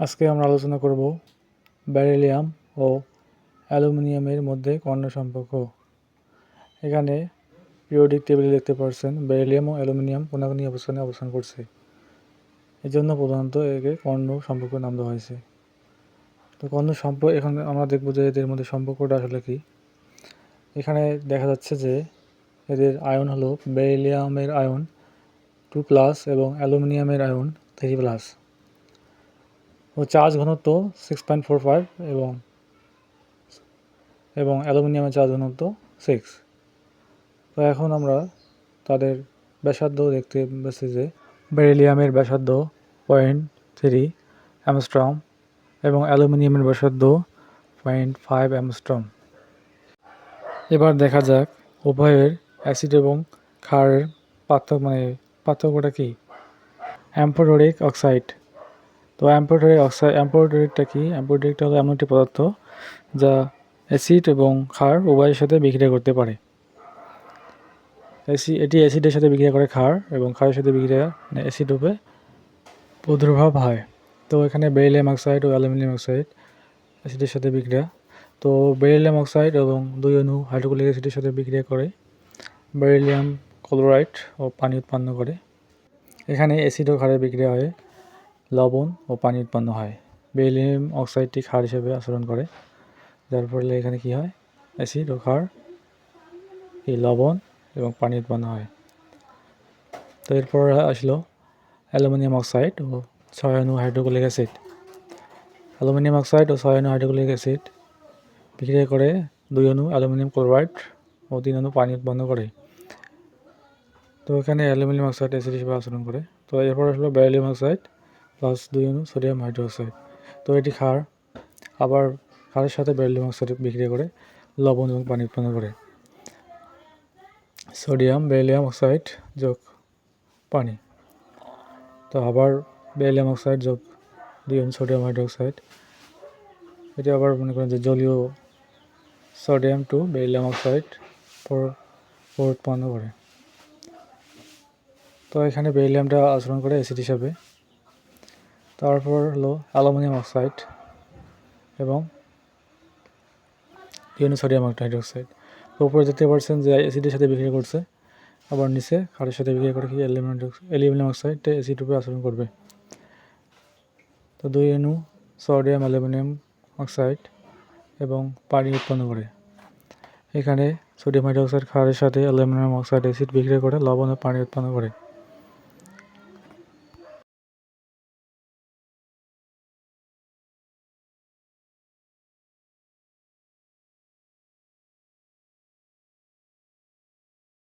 আজকে আমরা আলোচনা করব ব্যারেলিয়াম ও অ্যালুমিনিয়ামের মধ্যে কর্ণ সম্পর্ক। এখানে পিরিয়ডিক টেবিলে দেখতে পাচ্ছেন ব্যারেলিয়াম ও অ্যালুমিনিয়াম কোনাকুনি অবস্থানে অবস্থান করছে। এই জন্য প্রধানত একে কর্ণ সম্পর্ক নাম দেওয়া হয়েছে। তো কর্ণ সম্পর্ক এখন আমরা দেখব যে এদের মধ্যে সম্পর্কটা আসলে কি। এখানে দেখা যাচ্ছে যে এদের আয়ন হলো বেরিলিয়ামের আয়ন টু প্লাস এবং অ্যালুমিনিয়ামের আয়ন থ্রি প্লাস। ও চার্জ ঘনত্ব সিক্স পয়েন্ট ফোর ফাইভ এবং এবং অ্যালুমিনিয়ামের চার্জ ঘনত্ব সিক্স তো এখন আমরা তাদের ব্যাসার্ধ দেখতে পাচ্ছি যে বেরিলিয়ামের ব্যাসার্ধ পয়েন্ট থ্রি অ্যামস্ট্রম এবং অ্যালুমিনিয়ামের ব্যাসার্ধ পয়েন্ট ফাইভ অ্যামস্ট্রম এবার দেখা যাক উভয়ের অ্যাসিড এবং ক্ষারের পার্থক্য মানে পার্থক্যটা কী? অ্যাম্পোডোরিক অক্সাইড তো অ্যাম্পোডোরিক অক্সাইড অ্যাম্পোডোরিকটা কি? অ্যাম্পোডোরিকটা হলো এমন একটি পদার্থ যা অ্যাসিড এবং ক্ষার উভয়ের সাথে বিক্রিয়া করতে পারে। অ্যাসি এটি অ্যাসিডের সাথে বিক্রিয়া করে ক্ষার এবং ক্ষারের সাথে বিক্রিয়া মানে অ্যাসিড রূপে প্রাদুর্ভাব হয়। তো এখানে বেরিলিয়াম অক্সাইড ও অ্যালুমিনিয়াম অক্সাইড অ্যাসিডের সাথে বিক্রিয়া। তো বেরিলিয়াম অক্সাইড এবং দুই অণু হাইড্রোক্লিক অ্যাসিডের সাথে বিক্রিয়া করে। বেরিলিয়াম ক্লোরাইড ও পানি উৎপন্ন করে। এখানে অ্যাসিড ও ক্ষারের বিক্রিয়া হয়। লবণ ও পানি উৎপন্ন হয়। বেরিলিয়াম অক্সাইডটি ক্ষার হিসেবে আচরণ করে। যার ফলে এখানে কি হয়? অ্যাসিড ও ক্ষার এই লবণ এবং পানি উৎপন্ন হয়। তো এরপর আসলো অ্যালুমিনিয়াম অক্সাইড ও ছয় অণু হাইড্রোক্লিক অ্যাসিড। অ্যালুমিনিয়াম অক্সাইড ও ছয় অণু হাইড্রোক্লিক অ্যাসিড বিক্রিয়া করে দুই অণু অ্যালুমিনিয়াম ক্লোরাইড ও তিন অণু পানি উৎপন্ন করে। তো এখানে অ্যালুমিনিয়াম অক্সাইড অ্যাসিড হিসেবে আচরণ করে। তো এরপর আসলো ব্যারিলিয়াম অক্সাইড প্লাস দুই অণু সোডিয়াম হাইড্রোক্সাইড। তো এটি ক্ষার আবার ক্ষারের সাথে ব্যারিলিয়াম অক্সাইড বিক্রিয়া করে লবণ এবং পানি উৎপন্ন করে সোডিয়াম বেরিলিয়াম অক্সাইড যোগ পানি। তো আবার বেরিলিয়াম অক্সাইড যোগ দুই অণু সোডিয়াম হাইড্রোক্সাইড। এটি আবার মনে করেন যে জলীয় সোডিয়াম টু বেরিলিয়াম অক্সাইড উৎপন্ন করে তো এখানে বেরিলিয়ামটা আচরণ করে অ্যাসিড হিসাবে তারপর হলো অ্যালুমিনিয়াম অক্সাইড এবং ইউনি সোডিয়াম হাইড্রোক্সাইড। তো উপরে দেখতে পাচ্ছেন যে অ্যাসিডের সাথে বিক্রিয়া করছে, আবার নিচে ক্ষারের সাথে বিক্রিয়া করে কি অ্যালুমিনিয়াম অক্সাইড অ্যাসিড রূপে আচরণ করবে। তো দুই অণু, সোডিয়াম, অ্যালুমিনিয়াম অক্সাইড এবং পানি উৎপন্ন করে। এখানে সোডিয়াম হাইড্রোক্সাইড ক্ষারের সাথে অ্যালুমিনিয়াম অক্সাইড অ্যাসিড বিক্রিয়া করে লবণ পানি উৎপন্ন করে।